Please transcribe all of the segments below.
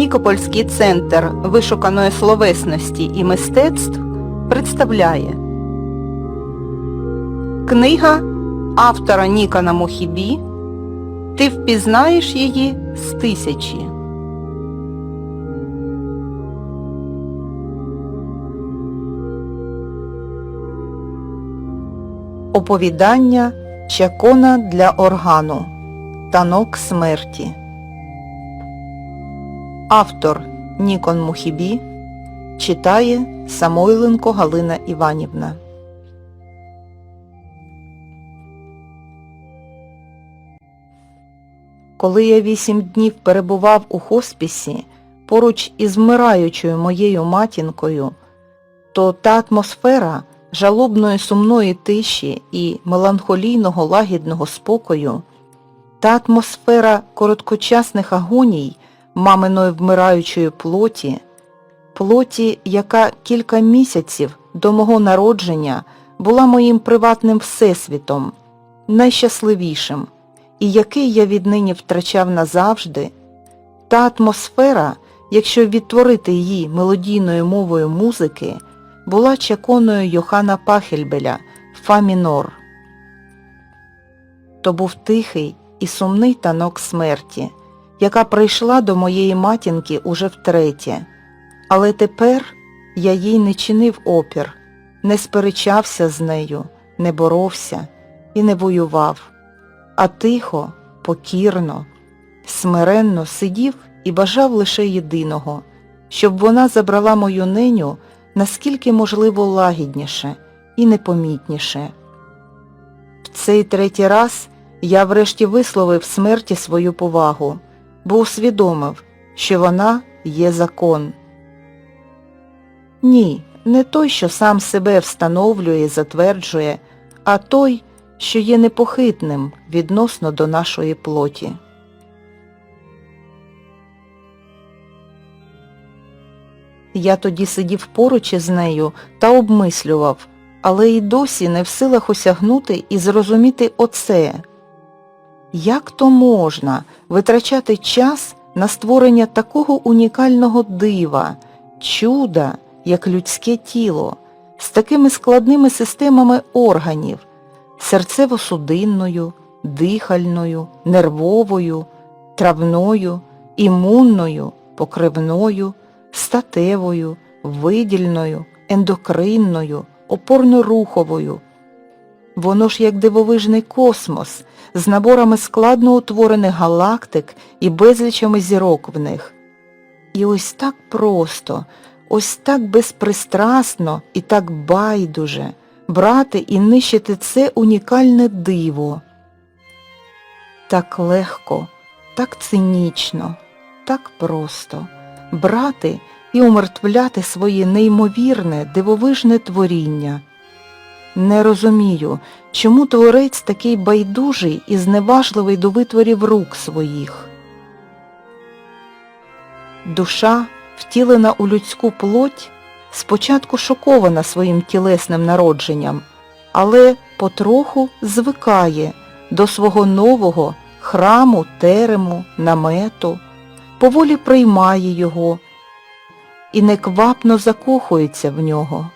Нікопольський центр вишуканої словесності і мистецтв представляє. Книга автора Нікона Мохібі. Ти впізнаєш її з тисячі. Оповідання Чакона для органу. Танок смерті Автор Нікон Мухібі читає Самойленко Галина Іванівна. Коли я вісім днів перебував у хоспісі поруч із вмираючою моєю матінкою, то та атмосфера жалобної сумної тиші і меланхолійного лагідного спокою, та атмосфера короткочасних агоній маминої вмираючої плоті, плоті, яка кілька місяців до мого народження була моїм приватним всесвітом, найщасливішим, і який я віднині втрачав назавжди, та атмосфера, якщо відтворити її мелодійною мовою музики, була чаконою Йохана Пахельбеля Фа мінор. То був тихий і сумний танок смерті, яка прийшла до моєї матінки уже втретє. Але тепер я їй не чинив опір, не сперечався з нею, не боровся і не воював, а тихо, покірно, смиренно сидів і бажав лише єдиного, щоб вона забрала мою неню наскільки можливо лагідніше і непомітніше. В цей третій раз я врешті висловив смерті свою повагу, бо усвідомив, що вона є закон. Ні, не той, що сам себе встановлює і затверджує, а той, що є непохитним відносно до нашої плоті. Я тоді сидів поруч із нею та обмислював, але й досі не в силах осягнути і зрозуміти оце. Як то можна витрачати час на створення такого унікального дива, чуда, як людське тіло, з такими складними системами органів, серцево-судинною, дихальною, нервовою, травною, імунною, покривною, статевою, видільною, ендокринною, опорно-руховою. Воно ж як дивовижний космос з наборами складно утворених галактик і безлічами зірок в них. І ось так просто, ось так безпристрасно і так байдуже брати і нищити це унікальне диво. Так легко, так цинічно, так просто брати і умертвляти своє неймовірне, дивовижне творіння. Не розумію, чому творець такий байдужий і зневажливий до витворів рук своїх. Душа, втілена у людську плоть, спочатку шокована своїм тілесним народженням, але потроху звикає до свого нового храму, терему, намету, поволі приймає його і неквапно закохується в нього.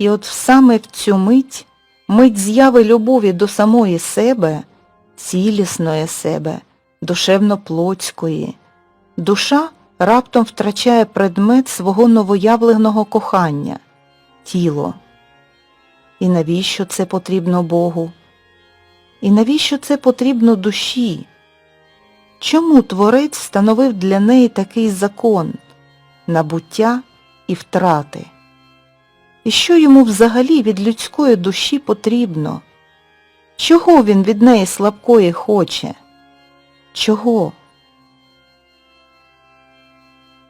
І от саме в цю мить, мить зяви любові до самої себе, цілісної себе, душевно-плотської, душа раптом втрачає предмет свого новоявленого кохання тіло. І навіщо це потрібно Богу? І навіщо це потрібно душі? Чому Творець встановив для неї такий закон набуття і втрати? І що йому взагалі від людської душі потрібно? Чого він від неї слабкої хоче? Чого?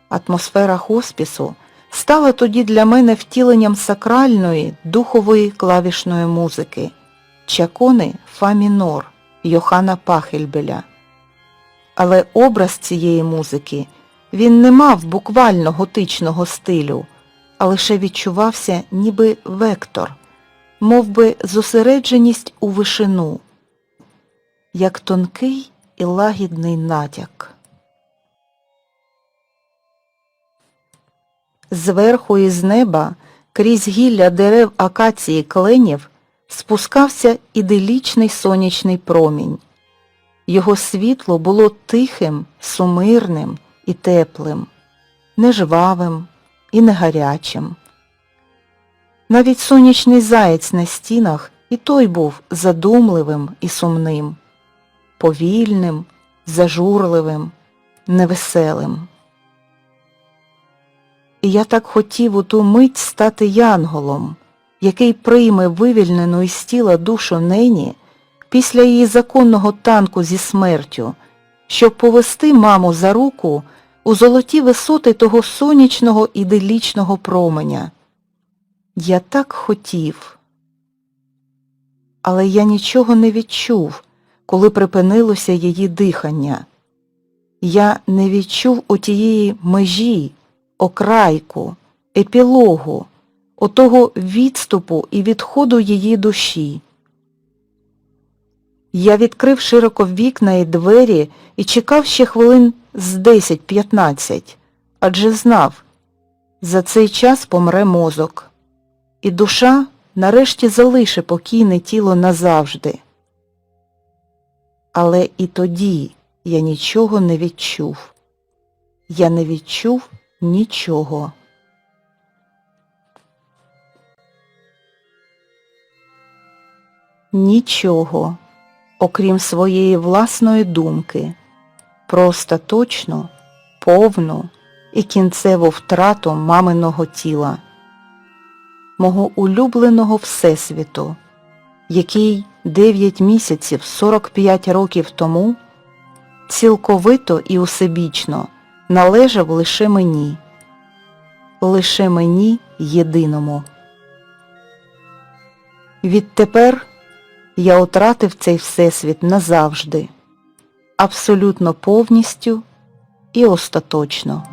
Атмосфера хоспісу стала тоді для мене втіленням сакральної, духової клавішної музики Чакони Фа мінор Йохана Пахельбеля. Але образ цієї музики він не мав буквально готичного стилю, а лише відчувався ніби вектор, мов би зосередженість у вишину, як тонкий і лагідний натяк. Зверху із неба, крізь гілля дерев акації кленів, спускався іделічний сонячний промінь. Його світло було тихим, сумирним і теплим, не жвавим і не гарячим. Навіть сонячний заєць на стінах і той був задумливим і сумним, повільним, зажурливим, невеселим. І я так хотів у ту мить стати янголом, який прийме вивільнену із тіла душу нені після її законного танку зі смертю, щоб повести маму за руку у золоті висоти того сонячного іделічного променя. Я так хотів. Але я нічого не відчув, коли припинилося її дихання. Я не відчув отієї межі, окрайку, епілогу, отого відступу і відходу її душі. Я відкрив широко вікна і двері і чекав ще хвилин з 10-15, адже знав, за цей час помре мозок, і душа нарешті залише покійне тіло назавжди. Але і тоді я нічого не відчув. Я не відчув нічого. Нічого, окрім своєї власної думки, про остаточну, повну і кінцеву втрату маминого тіла, мого улюбленого Всесвіту, який 9 місяців 45 років тому цілковито і усебічно належав лише мені, лише мені єдиному. Відтепер я втратив цей всесвіт назавжди, абсолютно повністю і остаточно.